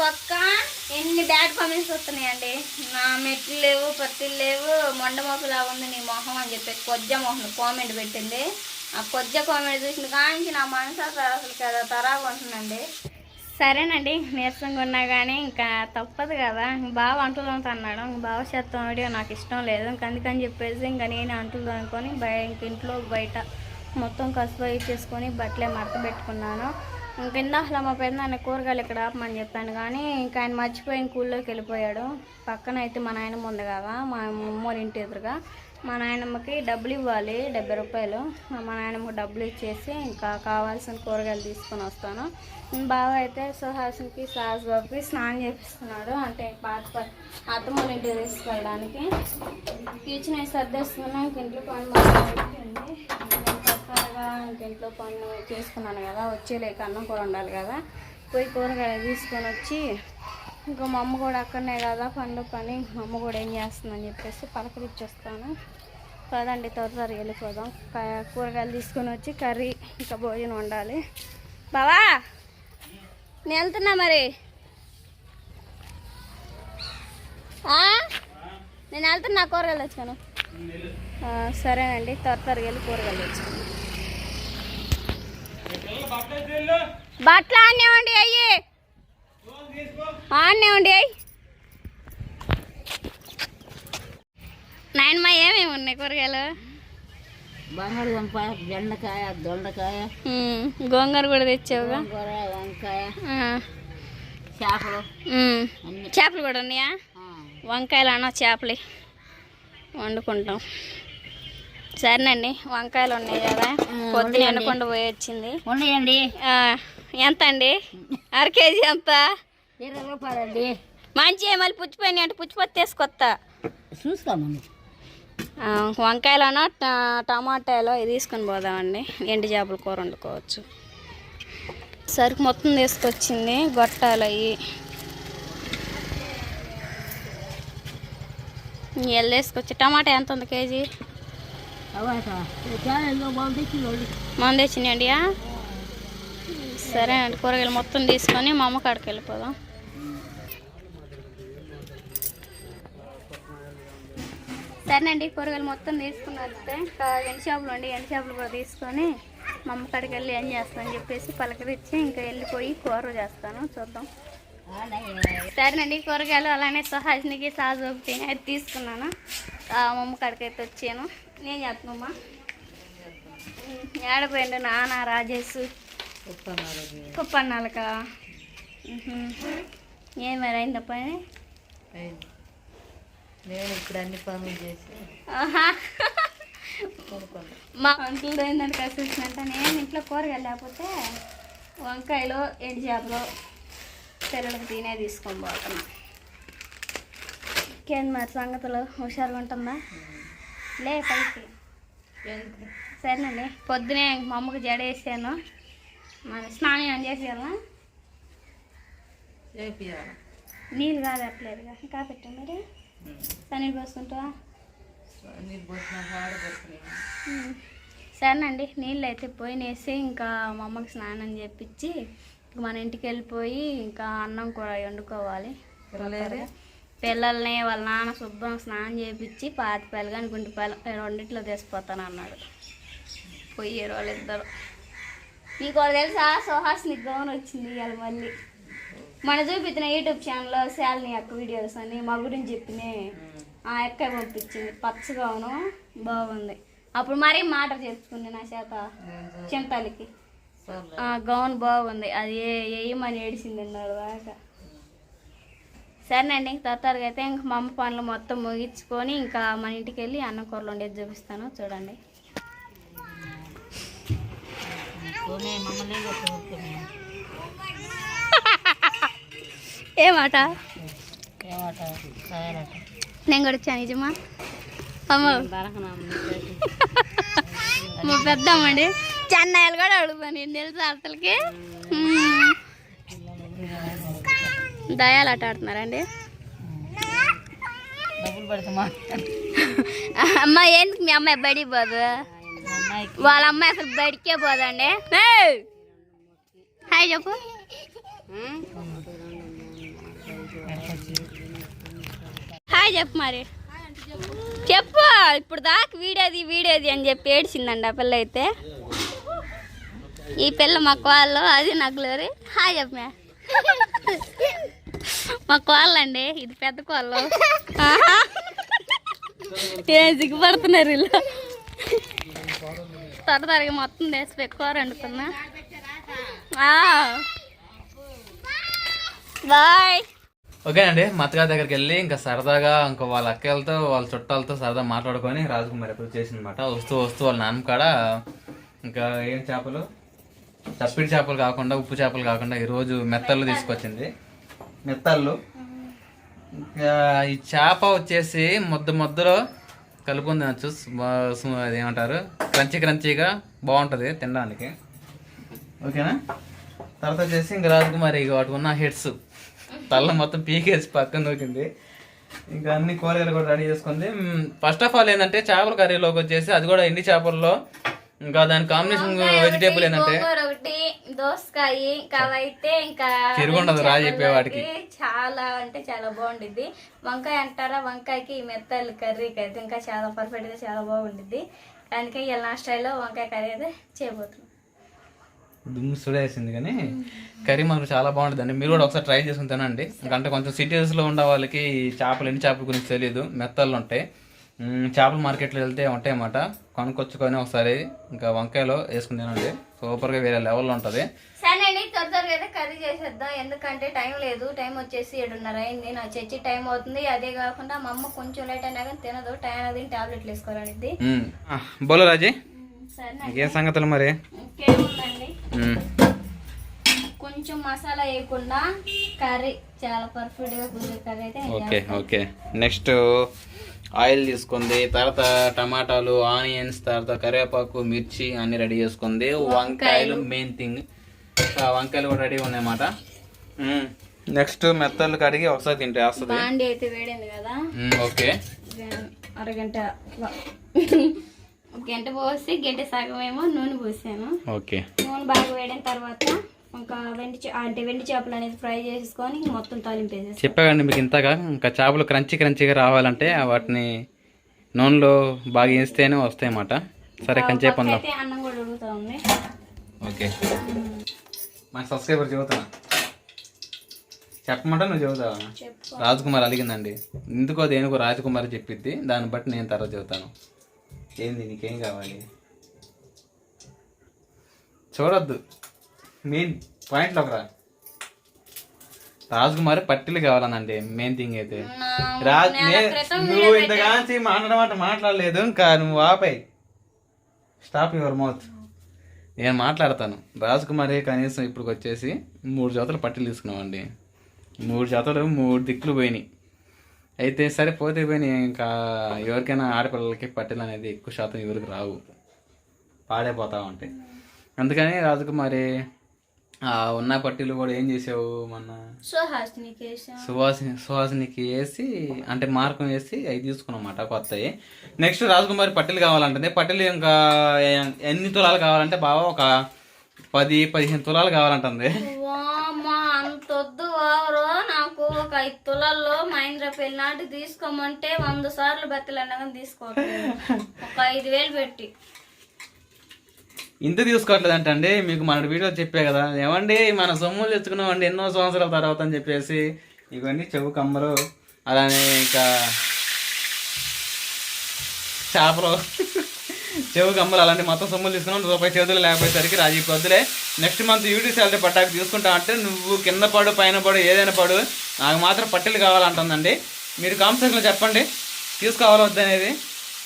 పక్క ఎన్ని bad comments వస్తున్నాయండి? నా మెట్లు లేవు పత్తిలు లేవు మొండ ఉంది నీ మొహం అని చెప్పి కొద్ద మొహం కామెంట్ పెట్టింది. ఆ కొద్ద కామెంట్ చూసిన కానీ నా మనసు అసలు అసలు కదా తరాగా ఉంటుందండి సరేనండి నీరసంగా ఉన్నా కానీ ఇంకా తప్పదు కదా. ఇంక బాగా అంటులు అన్నాడు బాగా చేస్తాం వీడియో నాకు ఇష్టం లేదు. ఇంక అందుకని చెప్పేసి ఇంకా నేను అంటులు అనుకొని బయ ఇంక ఇంట్లో బయట మొత్తం కసుపు ఇచ్చేసుకొని బట్టలే మడత పెట్టుకున్నాను. ఇంక కింద అసలు మా పెద్ద కూరగాయలు ఇక్కడ ఆపమని చెప్పాను కానీ ఇంకా ఆయన మర్చిపోయి ఇంక వెళ్ళిపోయాడు. పక్కన అయితే మా నాయనమ్మ ఉంది కదా మా అమ్మోళ్ళ ఇంటి ఎదురుగా. మా నాయనమ్మకి డబ్బులు ఇవ్వాలి డెబ్బై రూపాయలు. మా నాయనమ్మకి డబ్బులు ఇచ్చేసి ఇంకా కావాల్సిన కూరగాయలు తీసుకొని వస్తాను. బావ అయితే సుహాసినికి సాస్ బాబుకి స్నానం చేపిస్తున్నాడు. అంటే పాత ప- అత్తమ్మ ఇంటికి తీసుకెళ్ళడానికి కిచెన్ సర్దేస్తున్నాను. ఇంక ఇంట్లో పని బాగా ఇంకా త్వరగా ఇంట్లో పన్ను చేసుకున్నాను కదా వచ్చేలేక అన్నం కూర ఉండాలి కదా. పోయి కూరగాయలు తీసుకొని వచ్చి ఇంకా మా అమ్మ కూడా అక్కడనే కదా పండు పని. మా అమ్మ కూడా ఏం చేస్తుందని చెప్పేసి పలకరించొస్తాను పదండి త్వర త్వరగా వెళ్ళిపోదాం. కూరగాయలు తీసుకొని వచ్చి కర్రీ ఇంకా భోజనం వండాలి. బావా నేను వెళ్తున్నా మరి. నేను వెళ్తున్నా కూరగాయలు తెచ్చుకోను. సరేనండి త్వర త్వరగా వెళ్ళి కూరగాయలు తెచ్చుకోను బట్టలు ఆనే ఉండి అయ్యి. ఆనే ఉండి అయ్యి. నాయనమ్మ ఏమేమి ఉన్నాయి కూరగాయలు? బంగాళదుంప బెండకాయ దొండకాయ గోంగూర కూడా తెచ్చావుగా? వంకాయ చేపలు చేపలు కూడా ఉన్నాయా? వంకాయలు అన్న చేపలు వండుకుంటాం. సరేనండి వంకాయలు ఉన్నాయి కదా. పొద్దున అనకుండా పోయి వచ్చింది ఉన్నాయండి. ఎంత అండి అర కేజీ ఎంత? ఇరవై రూపాయలండి. మంచి మళ్ళీ పుచ్చిపోయినాయి అంటే పుచ్చిపోతే తీసుకొస్తా. చూసుకోమండి వంకాయలోనో టమాటాలో ఇది తీసుకొని పోదామండి. ఎండు చేపల కూర వండుకోవచ్చు. సరుకు మొత్తం తీసుకొచ్చింది గొట్టాలు అవి ఎల్లు వేసుకొచ్చి టమాటా ఎంత ఉంది కేజీ టమాటా క్యారెట్లో బాగుంది కిలోలు మంది వచ్చినాయండి సరే అండి కూరగాయలు మొత్తం తీసుకొని మా అమ్మ కాడికి వెళ్ళిపోదాం. సరేనండి కూరగాయలు మొత్తం తీసుకుని వస్తే ఎండు చేపలు అండి ఎండు చేపలు కూడా తీసుకొని మా అమ్మ కాడికి వెళ్ళి ఏం చేస్తానని చెప్పేసి పలకరించి ఇంకా వెళ్ళిపోయి కూర చేస్తాను చూద్దాం. సరేనండి కూరగాయలు అలానే సహాజనికి సాజు ఒకటి అయితే తీసుకున్నాను. ఆ మా అమ్మ కాడికి అయితే వచ్చాను. నేను చేస్తున్నామ్మా ఏడపోయిండు నాన్న రాజేష్. కుప్పన్నాలక ఏం మరి అయిందా పని? నేను ఇప్పుడు అన్ని పనులు చేసి. మా ఇంట్లో ఏంటంటే కలిసి వచ్చినట్ట నేను ఇంట్లో కూరగాయలు లేకపోతే వంకాయలు ఎండు చేపలు పిల్లలకు తినే తీసుకొని పోతున్నా. ఇంకేం మరి సంగతులు? హుషారుగా ఉంటుందా? లే పైకి. సరేనండి పొద్దునే మా అమ్మకి జడ వేసాను. మరి స్నానం చేపియాలి నీళ్ళు కాదట్లేదుగా. ఇంకా పెట్టా మరి. సన్నీ పోసుకుంటావా. సరేనండి నీళ్ళు అయితే పోయినేసి ఇంకా మా అమ్మకి స్నానం చేపించి మన ఇంటికి వెళ్ళిపోయి ఇంకా అన్నం కూర వండుకోవాలి. పిల్లల్ని వాళ్ళ నాన్న శుభ్రం స్నానం చేపించి పాతి పిల్లలు కానీ గుంటి పిల్ల రెండిట్లో తీసిపోతాను అన్నాడు. పోయారు వాళ్ళిద్దరు నీకు ఒకటి తెలుసా? సుహాస్ని గౌన్ వచ్చింది ఇవాళ మళ్ళీ. మన చూపించిన యూట్యూబ్ ఛానల్లో శాలిని అక్క వీడియోస్ అని మా గురించి చెప్పినే ఆ అక్క పంపించింది. పచ్చ గౌను బాగుంది. అప్పుడు మరీ మాట చెప్పుకుంది నా చేత చింతలకి. గౌన్ బాగుంది. అది ఏ వేయమని ఏడిసింది అన్నాడు దాకా సరేనండి ఇంక తొందరగా అయితే ఇంక మా అమ్మ పనులు మొత్తం ముగించుకొని ఇంకా మన ఇంటికి వెళ్ళి అన్నం కూరలు ఉండేది చూపిస్తాను చూడండి. ఏమాట? నేను కూడా వచ్చాను నిజమా? అమ్మ. మా పెద్దమ్మండి చెన్నైలు కూడా అడుగుతాను నేను తెలుసు అసలుకి? దయాలు ఆట ఆడుతున్నారండి. అమ్మ ఎందుకు మీ అమ్మాయి బడి పోదు? వాళ్ళ అమ్మాయి అసలు బడికే పోదండి! హాయ్ చెప్పు. హాయ్ చెప్పు మరి. చెప్పు ఇప్పుడు దాకా వీడేది వీడేది అని చెప్పి ఏడ్చిందండి ఆ పిల్ల అయితే. ఈ పిల్ల మా కోళ్ళు అది నగ్లూరి హాయ్ చెప్పమే మా కోళ్ళండి ఇది పెద్ద కోళ్ళు. ఏం సిగ్గుపడుతున్నారు వీళ్ళు? త్వర త్వరగా మొత్తం వేసి కూర అంటున్నా బాయ్. ఓకేనండి మా అత్తగారి దగ్గరికి వెళ్ళి ఇంకా సరదాగా ఇంకా వాళ్ళ అక్కలతో వాళ్ళ చుట్టాలతో సరదా మాట్లాడుకొని రాజకుమారి ఎప్పుడు చేసిందనమాట వస్తూ వస్తూ వాళ్ళ నాన్న కాడ ఇంకా ఏం చేపలు? చప్పిడి చేపలు కాకుండా ఉప్పు చేపలు కాకుండా ఈరోజు మెత్తలు తీసుకొచ్చింది. మెత్తళ్ళు. ఇంకా ఈ చేప వచ్చేసి ముద్ద ముద్దలో స్మ- స్మ- అది ఏమంటారు క్రంచీ క్రంచీగా బాగుంటుంది తినడానికి. ఓకేనా? తర్వాత వచ్చేసి ఇంకా రాజకుమారి ఇక వాటికి ఉన్న హెడ్స్ తల్ల మొత్తం పీకేసి పక్కన నూకింది ఇంకా అన్ని కూరగాయలు కూడా రెడీ చేసుకుంది. ఫస్ట్ ఆఫ్ ఆల్ ఏంటంటే చేపల కర్రీలోకి వచ్చేసి అది కూడా ఎండి చేపల్లో. ఇంకా దాని కాంబినేషన్ వెజిటేబుల్ ఏంటంటే దోసకాయ ఇంకా అవైతే ఇంకా తిరుగుండదు రా చెప్పే వాటికి. చాలా అంటే చాలా బాగుండిద్ది. వంకాయ అంటారా? వంకాయకి మెత్తలు కర్రీకి అయితే ఇంకా చాలా పర్ఫెక్ట్గా చాలా బాగుండిద్ది. అందుకే ఇలా నా స్టైల్లో వంకాయ కర్రీ అయితే చేయబోతున్నాం. దుమ్ము సుడేసింది కానీ కర్రీ మాత్రం చాలా బాగుంటుంది అండి మీరు కూడా ఒకసారి ట్రై చేసుకుని తినండి. ఎందుకంటే కొంచెం సిటీస్లో ఉండే వాళ్ళకి చేపలు ఎన్ని చేపల గురించి తెలియదు మెత్తలు ఉంటాయి. చేపల మార్కెట్లో వెళ్తే ఉంటాయి అన్నమాట కొనుక్కొచ్చుకొని ఒకసారి ఇంకా వంకాయలో వేసుకుని తినండి. సూపర్గా వేరే లెవెల్లో ఉంటుంది. సరేనండి త్వర త్వరగా అయితే కర్రీ చేసేద్దాం. ఎందుకంటే టైం లేదు. టైం వచ్చేసి ఏడున్నర అయింది. నా చర్చి టైం అవుతుంది. అదే కాకుండా మా అమ్మ కొంచెం లేట్ అయినా కానీ తినదు. టైం అది టాబ్లెట్లు మ్మ్. ఆ, బోలో రాజీ. సరే ఇంకేం సంగతులు మరి. కొంచెం మసాలా వేయకుండా కర్రీ. చాలా పర్ఫెక్ట్గా కుదిరే కర్రీ అయితే ఓకే ఓకే. నెక్స్ట్ ఆయిల్ తీసుకుంది తర్వాత టమాటాలు ఆనియన్స్ తర్వాత కరివేపాకు మిర్చి అన్ని రెడీ చేసుకుంది. వంకాయలు మెయిన్ థింగ్ వంకాయలు కూడా రెడీ ఉన్నాయన్నమాట. నెక్స్ట్ మెత్తలు కడిగి ఒకసారి తింటే వస్తుంది. బాండి అయితే వేడింది కదా? ఓకే. అరగంట ఒక గంట పోసి గంట సగం ఏమో నూనె పోసాను. ఓకే. నూనె బాగా వేడిన తర్వాత ఇంకా వెండి చే- అంటే వెండి చేపలు అనేది ఫ్రై చేసుకొని మొత్తం చెప్పాకండి మీకు ఇంతగా ఇంకా చేపలు క్రంచి క్రంచిగా రావాలంటే వాటిని నూనెలో బాగా వేస్తేనే వస్తాయి అన్నమాట సరే కంచేపు ఉందాం అయితే అన్నం కూడా ఉంది. ఓకే. మా సబ్స్క్రైబర్ చెబుతాను చెప్పమంటే నువ్వు చెప్పు. రాజకుమార్ అడిగిందండి ఎందుకో దేనికో రాజకుమార్ చెప్పిద్ది. దాన్ని బట్టి నేను తర్వాత చెబుతాను. ఏంది నీకేం కావాలి? చూడొద్దు. మెయిన్ పాయింట్లోకి రా. రాజకుమారి పట్టిలు కావాలనండి మెయిన్ థింగ్ అయితే. రాజ్ నువ్వు ఇంతకాంచి మాట్లాడమాట మాట్లాడలేదు ఇంకా నువ్వు ఆపాయి స్టాప్ యువర్ మౌత్ నేను మాట్లాడతాను. రాజకుమారి కనీసం ఇప్పుడు వచ్చేసి మూడు జతలు పట్టీలు తీసుకున్నామండి. మూడు జతలు మూడు దిక్కులు పోయినాయి. అయితే సరే పోతే పోయినాయి ఇంకా ఎవరికైనా ఆడపిల్లలకి పట్టీలు అనేది ఎక్కువ శాతం ఎవరికి రావు. పాడైపోతా ఉంటాయి. అందుకని రాజకుమారి ఉన్న పట్టీలు కూడా ఏం చేసావు మొన్న? సుహాసిని సుహాసినికి వేసి అంటే మార్కం వేసి అవి తీసుకున్నమాట కొత్తవి. నెక్స్ట్ రాజకుమారి పట్టీలు కావాలంటే పట్టీలు ఇంకా ఎన్ని తులాలు కావాలంటే బాగా ఒక పది పదిహేను తులాలు కావాలంటుంది. నాకు ఒక ఐదు తులాల్లో మహేంద్ర పెళ్ళి నాటి తీసుకోమంటే వంద సార్లు బెత్తలు అనగా తీసుకోవట్లేదు. ఒక ఐదు వేలు పెట్టి. ఇంత తీసుకోవట్లేదు అంటే మీకు మన వీడియో చెప్పే కదా. ఏమండి మన సొమ్ములు తెచ్చుకున్నామండి ఎన్నో సంవత్సరాల తర్వాత అని చెప్పేసి ఇవన్నీ చెవు కమ్మలు అలానే ఇంకా చేపలు చెవు కమ్మలు అలాంటి మొత్తం సొమ్ములు తీసుకున్నాం. రూపాయి చేతులు లేకపోయేసరికి రాజీ పొద్దులే. నెక్స్ట్ మంత్ యూట్యూబ్ శాలరీ పట్టాకు తీసుకుంటా అంటే నువ్వు కింద పడు పైన పడు ఏదైనా పడు నాకు మాత్రం పట్టెలు కావాలంటుందండి. మీరు కామెంట్ సెక్షన్లో చెప్పండి తీసుకోవాలి వద్దనేది.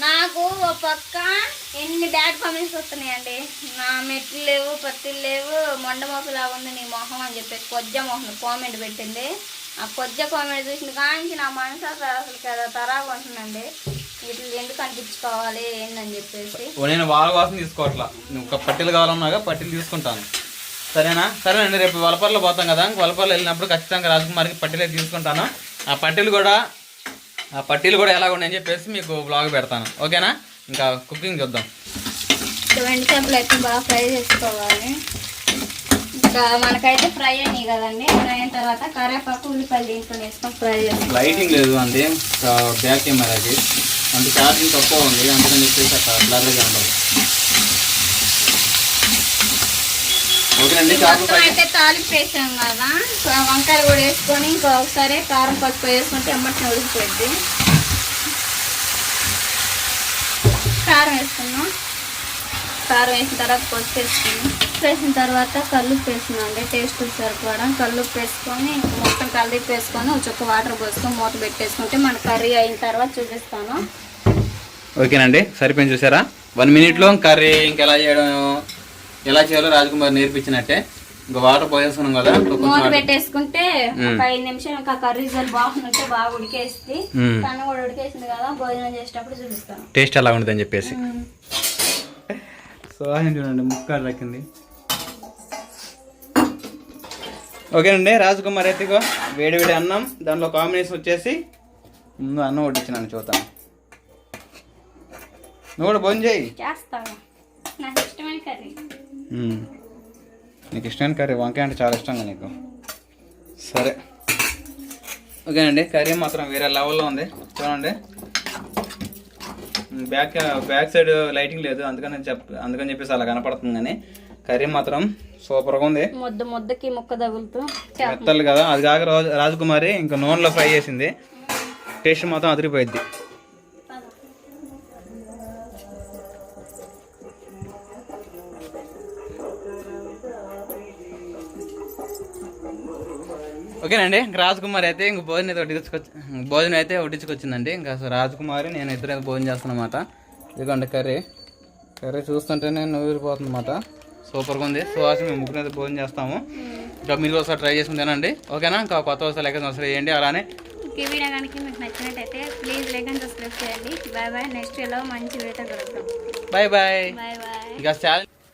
నాకు ఒక పక్క ఎన్ని బ్యాడ్ కామెంట్స్ వస్తున్నాయండి? నా మెట్లు లేవు పత్తిలు లేవు మొండ ఉంది నీ మొహం అని చెప్పి కొజ్జ మొహం కామెంట్ పెట్టింది. ఆ కొజ్జ కామెంట్ చూసిన కానీ నా మనసు అసలు అసలు కదా తరాగా ఉంటుందండి. వీటిని ఎందుకు అనిపించుకోవాలి ఏందని చెప్పేసి. నేను వాళ్ళ కోసం తీసుకోవట్లా. నువ్వు ఒక పట్టీలు కావాలన్నాగా పట్టీలు తీసుకుంటాను. సరేనా? సరేనండి రేపు వలపర్లో పోతాం కదా. వలపర్లో వెళ్ళినప్పుడు ఖచ్చితంగా రాజకుమారికి పట్టీలే తీసుకుంటాను. ఆ పట్టీలు కూడా ఆ పట్టీలు కూడా ఎలా ఉన్నాయని చెప్పేసి మీకు బ్లాగ్ పెడతాను. ఓకేనా? ఇంకా కుకింగ్ చూద్దాం. వెండి చేపలు అయితే బాగా ఫ్రై చేసుకోవాలి. ఇంకా మనకైతే ఫ్రై అయినాయి కదండి. ఫ్రై అయిన తర్వాత కరివేపాకు ఉల్లిపాయలు దీంట్లో వేసుకొని ఫ్రై చేస్తాం లైటింగ్ లేదు అంతే బ్యాక్ కెమెరాకి అంటే ఛార్జింగ్ తక్కువ ఉంది. అందుకని చెప్పేసి అక్కడ బ్లర్గా ఉండదు ఓకేనండి చేపల మొత్తం అయితే తాలింపు వేసాం కదా. వంకాయలు కూడా వేసుకొని ఇంకా ఒకసారి కారం పసుపు వేసుకుంటే ఎమ్మటిని ఉడికిపోయింది కారం వేసుకున్నాం కారం వేసిన తర్వాత పసుపు వేసుకున్నాం వేసిన తర్వాత కల్లుప్పు వేసుకున్నాం అండి టేస్ట్ సరిపోవడం కల్లుప్పు వేసుకొని మొత్తం కలిపి వేసుకొని ఒక వాటర్ పోసుకొని మూత పెట్టేసుకుంటే మన కర్రీ అయిన తర్వాత చూపిస్తాను. ఓకేనండి సరిపోయింది చూసారా? వన్ మినిట్లో కర్రీ ఇంకెలా చేయడం ఎలా చేయాలో రాజకుమార్ నేర్పించినట్టే. ఇంకా వాటర్ పోసేసుకున్నాం కదా మూత పెట్టేసుకుంటే ఒక ఐదు నిమిషాలు ఇంకా కర్రీ జల్ బాగుంటే బాగా ఉడికేసి మ్మ్. కన్ను కూడా ఉడికేసింది కదా భోజనం చేసేటప్పుడు చూపిస్తాను. టేస్ట్ ఎలా ఉంటుందని చెప్పేసి. సో చూడండి ముక్క దక్కింది ఓకేనండి రాజకుమార్ అయితే ఇగో వేడి వేడి అన్నం దాంట్లో కాంబినేషన్ వచ్చేసి ముందు అన్నం వడ్డించినాను చూద్దాం. నువ్వు కూడా భోజనం చేయి. చేస్తాను. నాకు ఇష్టమైన కర్రీ. నీకు ఇష్టమైన కర్రీ వంకాయ అంటే చాలా ఇష్టంగా నీకు. సరే. ఓకేనండి కర్రీ మాత్రం వేరే లెవెల్లో ఉంది. చూడండి. బ్యాక్ బ్యాక్ సైడ్ లైటింగ్ లేదు. అందుకని చెప్ అందుకని చెప్పేసి అలా కనపడుతుంది కానీ కర్రీ మాత్రం సూపర్గా ఉంది. ముద్ద ముద్దకి ముక్క తగులుతూ మెత్తలు కదా. అది కాక రాజు రాజకుమారి ఇంకా నూనెలో ఫ్రై చేసింది. టేస్ట్ మాత్రం అదిరిపోయింది ఓకేనండి ఇంక రాజకుమారి అయితే ఇంక భోజనం అయితే వడ్డించుకొచ్చి భోజనం అయితే వడ్డించుకొచ్చిందండి. ఇంకా అసలు రాజకుమారి నేను ఇద్దరు అయితే భోజనం చేస్తున్నమాట ఇదిగోండి కర్రీ. కర్రీ చూస్తుంటేనే నూరిపోతుంది అనమాట సూపర్గా ఉంది. సువాస మేము ముగ్గురు అయితే భోజనం చేస్తాము. ఇంకా మీరు ఒకసారి ట్రై చేసుకుని తినండి ఓకేనా? ఇంకా కొత్త వస్తాలు ఎక్కడ వస్తాయి చేయండి. అలానే ఈ వీడియో కనుక మీకు నచ్చినట్టయితే ప్లీజ్ లైక్ అండ్ సబ్స్క్రైబ్ చేయండి. Bye bye. నెక్స్ట్లో మంచి వీడియోతో కలుద్దాం. Bye bye. Bye bye. ఇంకా